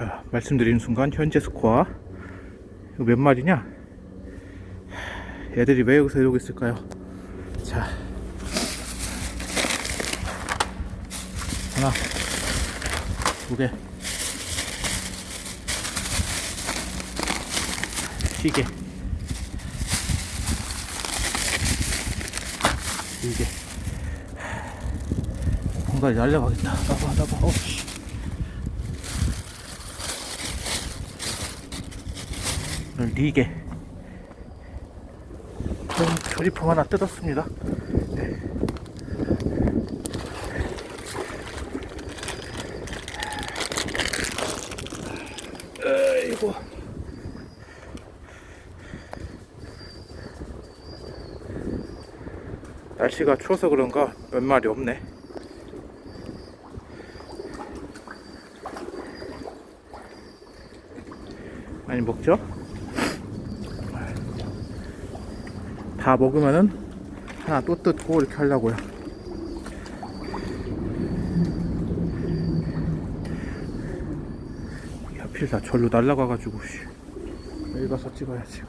자, 말씀드리는 순간 현재 스코어 이거 몇 마리냐? 애들이 왜 여기서 이러고 있을까요? 자, 하나, 두 개, 시계, 이게 공간이 날려가겠다. 나봐, 나봐, 어씨. 오늘 4개 조리품 하나 뜯었습니다 네. 아이고 날씨가 추워서 그런가 몇 마리 없네 많이 먹죠? 다 먹으면은 하나 또 뜯고 이렇게 하려고요. 하필 다 절로 날라가가지고 씨. 여기 가서 찍어야지.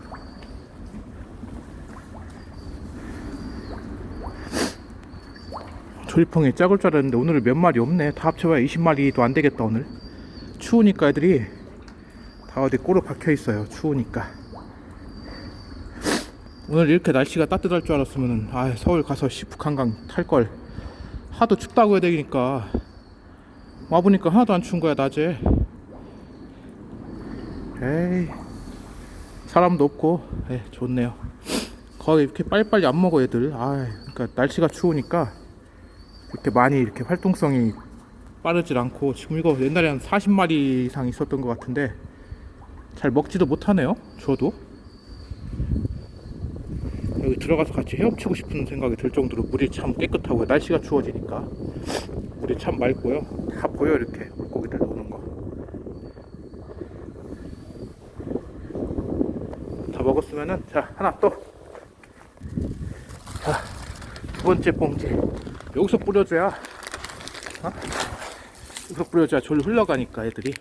조리풍이 작을 줄 알았는데 오늘은 몇 마리 없네. 다 합쳐봐야 20마리도 안 되겠다 오늘. 추우니까 애들이 다 어디 꼬로 박혀 있어요. 추우니까. 오늘 이렇게 날씨가 따뜻할 줄 알았으면 아 서울 가서 시북한강 탈 걸. 하도 춥다고 해야 되니까. 와보니까 하나도 안 추운 거야 낮에. 에이 사람도 없고. 에 좋네요. 거의 이렇게 빨리빨리 안 먹어 애들. 아 그러니까 날씨가 추우니까 이렇게 많이 이렇게 활동성이 빠르질 않고 지금 이거 옛날에 한 40마리 이상 있었던 것 같은데 잘 먹지도 못하네요 저도 여기 들어가서 같이 헤엄치고 싶은 생각이 들 정도로 물이 참 깨끗하고 날씨가 추워지니까 물이 참 맑고요. 다 보여 이렇게 물고기들 노는 거. 다 먹었으면은 자 하나 또. 자, 두 번째 봉지. 여기서 뿌려줘야 어? 여기서 뿌려줘야 졸로 흘러가니까 애들이. 자,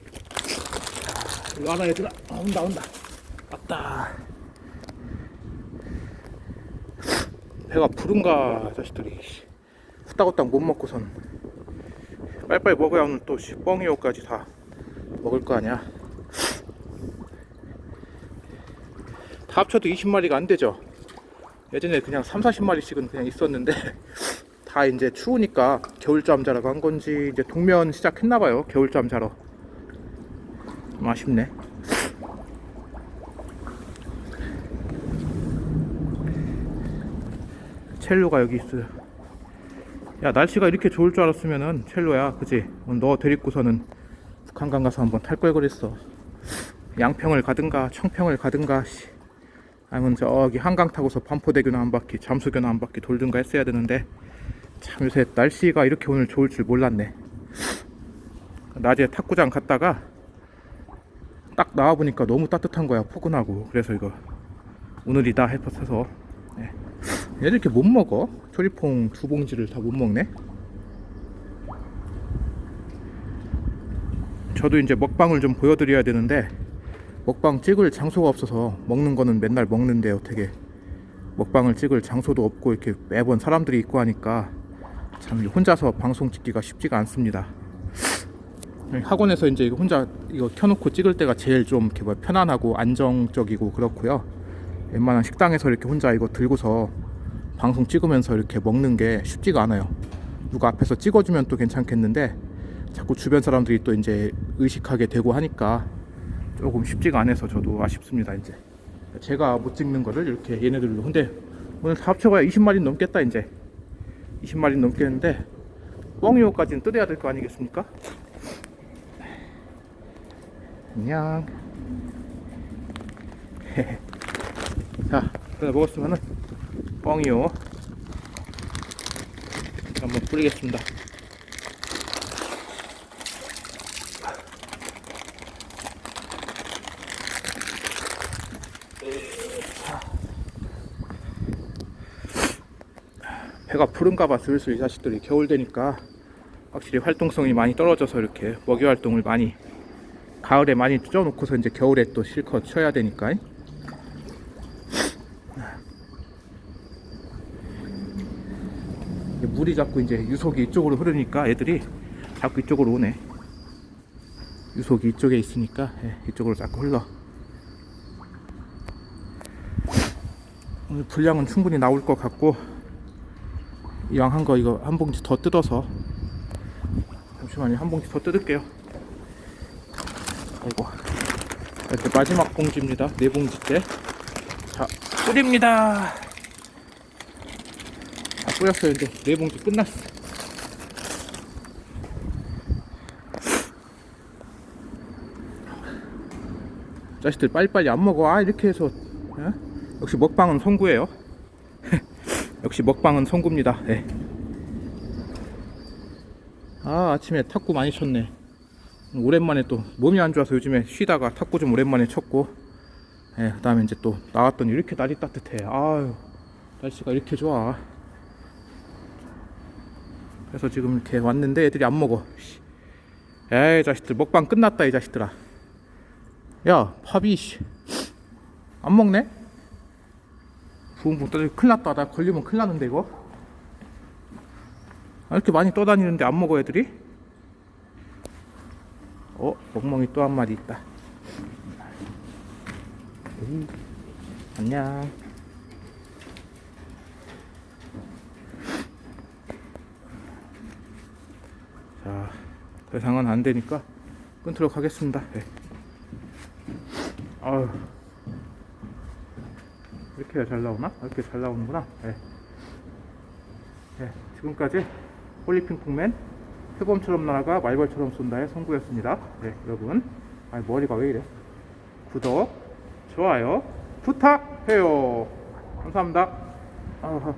일로 와라 얘들아. 아, 온다 온다. 왔다 배가 부른가 자식들이. 후딱후딱 못 먹고선 빨리빨리 먹어야 오늘 또 씨, 뻥이오까지 다 먹을 거 아니야. 다 합쳐도 20마리가 안 되죠. 예전에 그냥 3, 40마리씩은 그냥 있었는데 다 이제 추우니까 겨울잠 자라고 한 건지 이제 동면 시작했나 봐요 겨울잠 자러. 좀 아쉽네 첼로가 여기 있어요. 야 날씨가 이렇게 좋을 줄 알았으면은 첼로야, 그지? 너 데리고서는 북한강 가서 한번 탈 걸 그랬어. 양평을 가든가 청평을 가든가, 씨. 아니면 저기 한강 타고서 반포대교나 한 바퀴, 잠수교나 한 바퀴 돌든가 했어야 되는데 참 요새 날씨가 이렇게 오늘 좋을 줄 몰랐네. 낮에 탁구장 갔다가 딱 나와 보니까 너무 따뜻한 거야, 포근하고. 그래서 이거 오늘이다 해서 네. 얘들 이렇게 못 먹어? 조리퐁 두 봉지를 다 못 먹네? 저도 이제 먹방을 좀 보여드려야 되는데 먹방 찍을 장소가 없어서 먹는 거는 맨날 먹는데 어떻게 먹방을 찍을 장소도 없고 이렇게 매번 사람들이 있고 하니까 참 혼자서 방송 찍기가 쉽지가 않습니다. 학원에서 이제 혼자 이거 켜놓고 찍을 때가 제일 좀 이렇게 뭐 편안하고 안정적이고 그렇고요. 웬만한 식당에서 이렇게 혼자 이거 들고서 방송 찍으면서 이렇게 먹는 게 쉽지가 않아요. 누가 앞에서 찍어주면 또 괜찮겠는데 자꾸 주변 사람들이 또 이제 의식하게 되고 하니까 조금 쉽지가 않아서 저도 아쉽습니다. 이제 제가 못 찍는 거를 이렇게 얘네들로 근데 오늘 다 합쳐봐야 20마리 넘겠다 이제 20마리 넘겠는데 뻥이호까지는 뜯어야 될 거 아니겠습니까? 안녕. 자, 그래 먹었으면은 뻥이요. 한번 뿌리겠습니다. 배가 부른가봐 슬슬 이 자식들이 겨울 되니까 확실히 활동성이 많이 떨어져서 이렇게 먹이 활동을 많이 가을에 많이 쪄놓고서 이제 겨울에 또 실컷 쉬어야 되니까. 이제 물이 자꾸 이제 유속이 이쪽으로 흐르니까 애들이 자꾸 이쪽으로 오네. 유속이 이쪽에 있으니까 예, 이쪽으로 자꾸 흘러. 오늘 분량은 충분히 나올 것 같고 이왕 한 거 이거 한 봉지 더 뜯어서 잠시만요 한 봉지 더 뜯을게요. 아이고 이렇게 마지막 봉지입니다. 네 봉지째. 자 뿌립니다. 다 뿌렸어요. 이제 네 봉지 끝났어. 자식들 빨리빨리 안 먹어. 아 이렇게 해서 어? 역시 먹방은 성구예요. 역시 먹방은 성구입니다. 예. 아 아침에 탁구 많이 쳤네. 오랜만에 또 몸이 안 좋아서 요즘에 쉬다가 탁구 좀 오랜만에 쳤고, 예, 그 다음에 이제 또 나왔더니 이렇게 날이 따뜻해. 아유 날씨가 이렇게 좋아. 그래서 지금 이렇게 왔는데 애들이 안 먹어. 씨. 에이 자식들 먹방 끝났다 이 자식들아. 야 씨. 안 먹네? 부흥부 떠들 큰일 났다 나 걸리면 큰일 나는데 이거 아, 이렇게 많이 떠다니는데 안 먹어 애들이? 어 멍멍이 또 한 마리 있다 안녕 자 더 이상은 안 되니까 끊도록 하겠습니다 네. 아유 이렇게 잘 나오나? 이렇게 잘 나오는구나. 네. 네, 지금까지 홀리핑퐁맨 표범처럼 날아가 말벌처럼 쏜다의 성구였습니다. 네, 여러분. 아 머리가 왜 이래? 구독, 좋아요, 부탁해요. 감사합니다. 아,